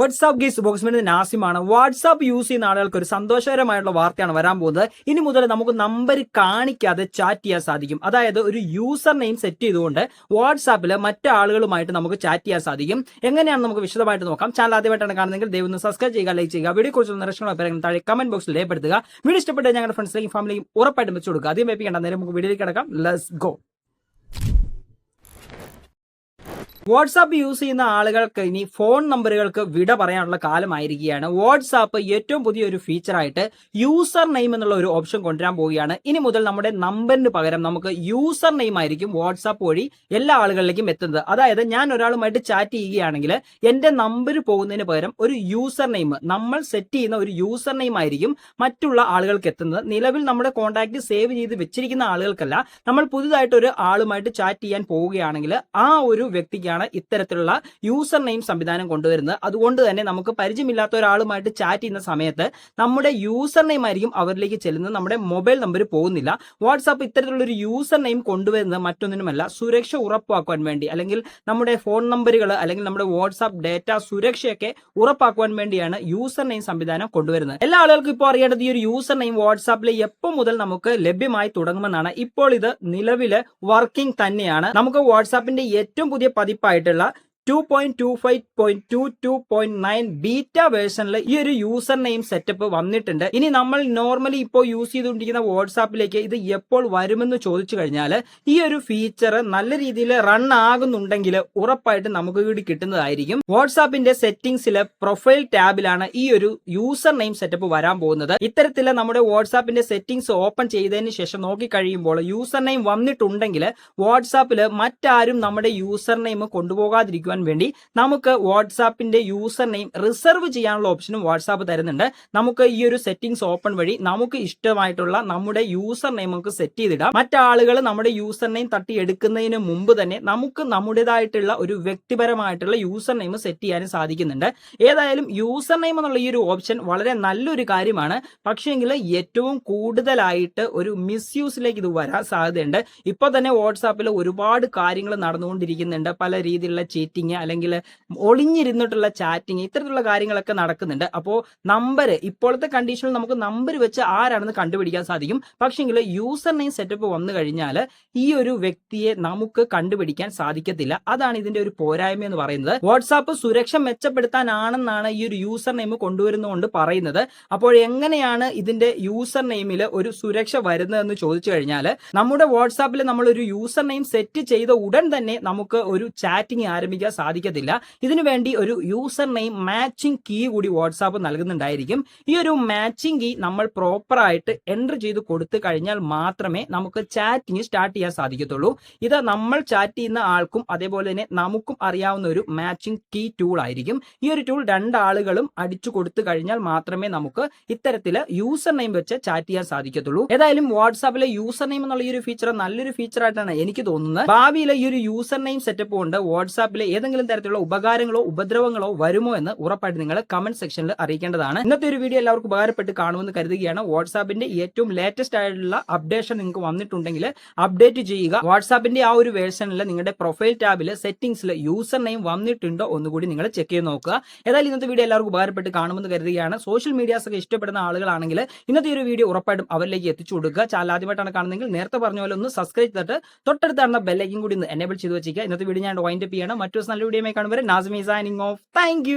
WhatsApp ഗീസ് ബോക്സ്മെന്റ് നാസിമാണ്. വാട്സാപ്പ് യൂസ് ചെയ്യുന്ന ആളുകൾക്ക് ഒരു സന്തോഷകരമായിട്ടുള്ള വാർത്തയാണ് വരാൻ പോകുന്നത്. ഇനി മുതൽ നമുക്ക് നമ്പർ കാണിക്കാതെ ചാറ്റ് ചെയ്യാൻ സാധിക്കും. അതായത് ഒരു യൂസർ നെയിം സെറ്റ് ചെയ്തുകൊണ്ട് വാട്സാപ്പിൽ മറ്റു ആളുകളുമായിട്ട് നമുക്ക് ചാറ്റ് ചെയ്യാൻ സാധിക്കും. എങ്ങനെയാണ് നമുക്ക് വിശദമായിട്ട് നോക്കാം. ചാനൽ ആദ്യമായിട്ടാണ് കാണുന്നതെങ്കിൽ ദൈവം ഒന്ന് സബ്സ്ക്രൈബ് ചെയ്യുക ലൈക്ക് ചെയ്യുക വീഡിയോ കുറിച്ചുള്ള നിരക്ഷണ താഴെ കമന്റ് ബോക്സിൽ രേഖപ്പെടുത്തുക. വീഡിയോ ഇഷ്ടപ്പെട്ട ഞങ്ങളുടെ ഫ്രണ്ട്സിലേക്കും ഫാമിലിയും ഉറപ്പായിട്ടും വെച്ചു കൊടുക്കുക. ആദ്യം വേപ്പിക്കേണ്ട നേരം നമുക്ക് വീഡിയോയിലേക്ക് കിടക്കാം. ലെറ്റ്സ് ഗോ വാട്സാപ്പ് യൂസ് ചെയ്യുന്ന ആളുകൾക്ക് ഇനി ഫോൺ നമ്പറുകൾക്ക് വിട പറയാനുള്ള കാലമായിരിക്കുകയാണ്. വാട്സാപ്പ് ഏറ്റവും പുതിയൊരു ഫീച്ചറായിട്ട് യൂസർ നെയിം എന്നുള്ള ഒരു ഓപ്ഷൻ കൊണ്ടുവരാൻ പോവുകയാണ്. ഇനി മുതൽ നമ്മുടെ നമ്പറിന് പകരം നമുക്ക് യൂസർ നെയിം ആയിരിക്കും വാട്സാപ്പ് വഴി എല്ലാ ആളുകളിലേക്കും എത്തുന്നത്. അതായത് ഞാൻ ഒരാളുമായിട്ട് ചാറ്റ് ചെയ്യുകയാണെങ്കിൽ എന്റെ നമ്പർ പോകുന്നതിന് പകരം ഒരു യൂസർ നെയിം നമ്മൾ സെറ്റ് ചെയ്യുന്ന ഒരു യൂസർ നെയിം ആയിരിക്കും മറ്റുള്ള ആളുകൾക്ക് എത്തുന്നത്. നിലവിൽ നമ്മുടെ കോൺടാക്ട് സേവ് ചെയ്ത് വെച്ചിരിക്കുന്ന ആളുകൾക്കല്ല നമ്മൾ പുതുതായിട്ട് ഒരു ആളുമായിട്ട് ചാറ്റ് ചെയ്യാൻ പോവുകയാണെങ്കിൽ ആ ഒരു വ്യക്തിക്കാണ് ഇത്തരത്തിലുള്ള യൂസർ നെയിം സംവിധാനം കൊണ്ടുവരുന്നത്. അതുകൊണ്ട് തന്നെ നമുക്ക് പരിചയമില്ലാത്ത ഒരാളുമായിട്ട് ചാറ്റ് ചെയ്യുന്ന സമയത്ത് നമ്മുടെ യൂസർ നെയിം ആയിരിക്കും അവരിലേക്ക് ചെല്ലുന്നത്. നമ്മുടെ മൊബൈൽ നമ്പർ പോകുന്നില്ല. വാട്സാപ്പ് ഇത്തരത്തിലുള്ള ഒരു യൂസർ നെയിം കൊണ്ടുവരുന്നത് മറ്റൊന്നിനുമല്ല. സുരക്ഷ ഉറപ്പാക്കുവാൻ വേണ്ടി അല്ലെങ്കിൽ നമ്മുടെ ഫോൺ നമ്പറുകൾ അല്ലെങ്കിൽ നമ്മുടെ വാട്സാപ്പ് ഡേറ്റ സുരക്ഷയൊക്കെ ഉറപ്പാക്കുവാൻ വേണ്ടിയാണ് യൂസർ നെയിം സംവിധാനം കൊണ്ടുവരുന്നത്. എല്ലാ ആളുകൾക്കും ഇപ്പോൾ അറിയേണ്ടത് ഈ ഒരു യൂസർ നെയിം വാട്സാപ്പിൽ എപ്പോൾ മുതൽ നമുക്ക് ലഭ്യമായി തുടങ്ങുമെന്നാണ്. ഇപ്പോൾ ഇത് നിലവിൽ വർക്കിംഗ് തന്നെയാണ്. നമുക്ക് വാട്സാപ്പിന്റെ ഏറ്റവും പുതിയ പതിപ്പായിട്ടുള്ള two point two five point two two point nine beta വേർഷനിൽ ഈ ഒരു യൂസർ നെയിം സെറ്റപ്പ് വന്നിട്ടുണ്ട്. ഇനി നമ്മൾ നോർമലി ഇപ്പോൾ യൂസ് ചെയ്തുകൊണ്ടിരിക്കുന്ന വാട്സാപ്പിലേക്ക് ഇത് എപ്പോൾ വരുമെന്ന് ചോദിച്ചു കഴിഞ്ഞാൽ ഈ ഒരു ഫീച്ചർ നല്ല രീതിയിൽ റൺ ആകുന്നുണ്ടെങ്കിൽ ഉറപ്പായിട്ട് നമുക്ക് കൂടി കിട്ടുന്നതായിരിക്കും. വാട്സാപ്പിന്റെ സെറ്റിംഗ്സിലെ പ്രൊഫൈൽ ടാബിലാണ് ഈ ഒരു യൂസർ നെയിം സെറ്റപ്പ് വരാൻ പോകുന്നത്. ഇത്തരത്തിൽ നമ്മുടെ വാട്സാപ്പിന്റെ സെറ്റിംഗ്സ് ഓപ്പൺ ചെയ്തതിന് ശേഷം നോക്കി കഴിയുമ്പോൾ യൂസർ നെയിം വന്നിട്ടുണ്ടെങ്കിൽ വാട്സാപ്പിൽ മറ്റാരും നമ്മുടെ യൂസർ നെയിം കൊണ്ടുപോകാതിരിക്കുവാൻ വേണ്ടി നമുക്ക് വാട്സാപ്പിന്റെ യൂസർ നെയിം റിസർവ് ചെയ്യാനുള്ള ഓപ്ഷനും വാട്സാപ്പ് തരുന്നുണ്ട്. നമുക്ക് ഈ ഒരു സെറ്റിംഗ്സ് ഓപ്പൺ വഴി നമുക്ക് ഇഷ്ടമായിട്ടുള്ള നമ്മുടെ യൂസർ നെയിം നമുക്ക് സെറ്റ് ചെയ്തിടാം. മറ്റാളുകൾ നമ്മുടെ യൂസർ നെയിം തട്ടി എടുക്കുന്നതിന് മുമ്പ് തന്നെ നമുക്ക് നമ്മുടേതായിട്ടുള്ള ഒരു വ്യക്തിപരമായിട്ടുള്ള യൂസർ നെയിം സെറ്റ് ചെയ്യാനും സാധിക്കുന്നുണ്ട്. ഏതായാലും യൂസർ നെയിം എന്നുള്ള ഈ ഒരു ഓപ്ഷൻ വളരെ നല്ലൊരു കാര്യമാണ്. പക്ഷേങ്കിൽ ഏറ്റവും കൂടുതലായിട്ട് ഒരു മിസ് യൂസിലേക്ക് ഇത് വരാൻ സാധ്യതയുണ്ട്. ഇപ്പോൾ തന്നെ വാട്സാപ്പിൽ ഒരുപാട് കാര്യങ്ങൾ നടന്നുകൊണ്ടിരിക്കുന്നുണ്ട്. പല രീതിയിലുള്ള ചീറ്റിംഗ് അല്ലെങ്കിൽ ഒളിഞ്ഞിരുന്നിട്ടുള്ള ചാറ്റിംഗ് ഇത്തരത്തിലുള്ള കാര്യങ്ങളൊക്കെ നടക്കുന്നുണ്ട്. അപ്പോൾ നമ്പർ ഇപ്പോഴത്തെ കണ്ടീഷനിൽ നമുക്ക് നമ്പർ വെച്ച് ആരാണെന്ന് കണ്ടുപിടിക്കാൻ സാധിക്കും. പക്ഷേങ്കിൽ യൂസർ നെയിം സെറ്റപ്പ് വന്നു കഴിഞ്ഞാൽ ഈ ഒരു വ്യക്തിയെ നമുക്ക് കണ്ടുപിടിക്കാൻ സാധിക്കത്തില്ല. അതാണ് ഇതിന്റെ ഒരു പോരായ്മ എന്ന് പറയുന്നത്. വാട്സാപ്പ് സുരക്ഷ മെച്ചപ്പെടുത്താനാണെന്നാണ് ഈ ഒരു യൂസർ നെയിം കൊണ്ടുവരുന്നതുകൊണ്ട് പറയുന്നത്. അപ്പോൾ എങ്ങനെയാണ് ഇതിന്റെ യൂസർ നെയിമിൽ ഒരു സുരക്ഷ വരുന്നതെന്ന് ചോദിച്ചു കഴിഞ്ഞാൽ നമ്മുടെ വാട്സാപ്പിൽ നമ്മൾ ഒരു യൂസർ നെയിം സെറ്റ് ചെയ്ത ഉടൻ തന്നെ നമുക്ക് ഒരു ചാറ്റിംഗ് ആരംഭിക്കാൻ സാധിക്കത്തില്ല. ഇതിനുവേണ്ടി ഒരു യൂസർ നെയിം മാച്ചിങ് കീ കൂടി വാട്സാപ്പ് നൽകുന്നുണ്ടായിരിക്കും. ഈ ഒരു മാച്ചിങ് കീ നമ്മൾ പ്രോപ്പറായിട്ട് എന്റർ ചെയ്ത് കൊടുത്തു കഴിഞ്ഞാൽ മാത്രമേ നമുക്ക് ചാറ്റിങ് സ്റ്റാർട്ട് ചെയ്യാൻ സാധിക്കത്തുള്ളൂ. ഇത് നമ്മൾ ചാറ്റ് ചെയ്യുന്ന ആൾക്കും അതേപോലെ തന്നെ നമുക്കും അറിയാവുന്ന ഒരു മാച്ചിങ് കീ ടൂൾ ആയിരിക്കും. ഈ ഒരു ടൂൾ രണ്ടാളുകളും അടിച്ചു കൊടുത്തു കഴിഞ്ഞാൽ മാത്രമേ നമുക്ക് ഇത്തരത്തിൽ യൂസർ നെയിം വെച്ച് ചാറ്റ് ചെയ്യാൻ സാധിക്കത്തുള്ളൂ. ഏതായാലും വാട്സാപ്പിലെ യൂസർ നെയിം എന്നുള്ള ഈ ഒരു ഫീച്ചർ നല്ലൊരു ഫീച്ചർ ആയിട്ടാണ് എനിക്ക് തോന്നുന്നത്. ഭാവിയിലെ ഈ ഒരു യൂസർ നെയിം സെറ്റപ്പ് കൊണ്ട് വാട്സാപ്പിലെ ഏതെങ്കിലും തരത്തിലുള്ള ഉപകാരങ്ങളോ ഉപദ്രവങ്ങളോ വരുമോ എന്ന് ഉറപ്പായിട്ട് നിങ്ങൾ കമന്റ് സെക്ഷനിൽ അറിയിക്കേണ്ടതാണ്. ഇന്നത്തെ ഒരു വീഡിയോ എല്ലാവർക്കും ഉപകാരപ്പെട്ട് കാണുമെന്ന് കരുതുകയാണ്. വാട്സാപ്പിന്റെ ഏറ്റവും ലേറ്റസ്റ്റ് ആയിട്ടുള്ള അപ്ഡേഷൻ നിങ്ങൾക്ക് വന്നിട്ടുണ്ടെങ്കിൽ അപ്ഡേറ്റ് ചെയ്യുക. വാട്സാപ്പിന്റെ ആ ഒരു വേർഷനിൽ നിങ്ങളുടെ പ്രൊഫൈൽ ടാബിൽ സെറ്റിംഗ്സിൽ യൂസർ നെയിം വന്നിട്ടുണ്ടോ ഒന്നുകൂടി നിങ്ങൾ ചെക്ക് ചെയ്ത് നോക്കുക. ഏതായാലും ഇന്നത്തെ വീഡിയോ എല്ലാവർക്കും ഉപകാരപ്പെട്ട് കാണുമെന്ന് കരുതുകയാണ്. സോഷ്യൽ മീഡിയാസ് ഒക്കെ ഇഷ്ടപ്പെടുന്ന ആളുകളാണെങ്കിൽ ഇന്നത്തെ ഒരു വീഡിയോ ഉറപ്പായിട്ടും അവരിലേക്ക് എത്തിച്ചു കൊടുക്കുക. ചാനൽ ആദ്യമായിട്ടാണ് കാണുന്നതെങ്കിൽ നേരത്തെ പറഞ്ഞ പോലെ ഒന്ന് സബ്സ്ക്രൈബ് ചെയ്തിട്ട് തൊട്ടടുത്താണ് ബെല്ലൈക്കും കൂടി ഒന്ന് എനേബിൾ ചെയ്ത് വെച്ചിരിക്കുക. ഇന്നത്തെ വീഡിയോ ഞാൻ വൈൻഡപ്പ് ചെയ്യണം. മറ്റൊരു നല്ല വീഡിയോ കാണുമ്പോൾ നാസ്മി സൈനിങ് ഓഫ് താങ്ക്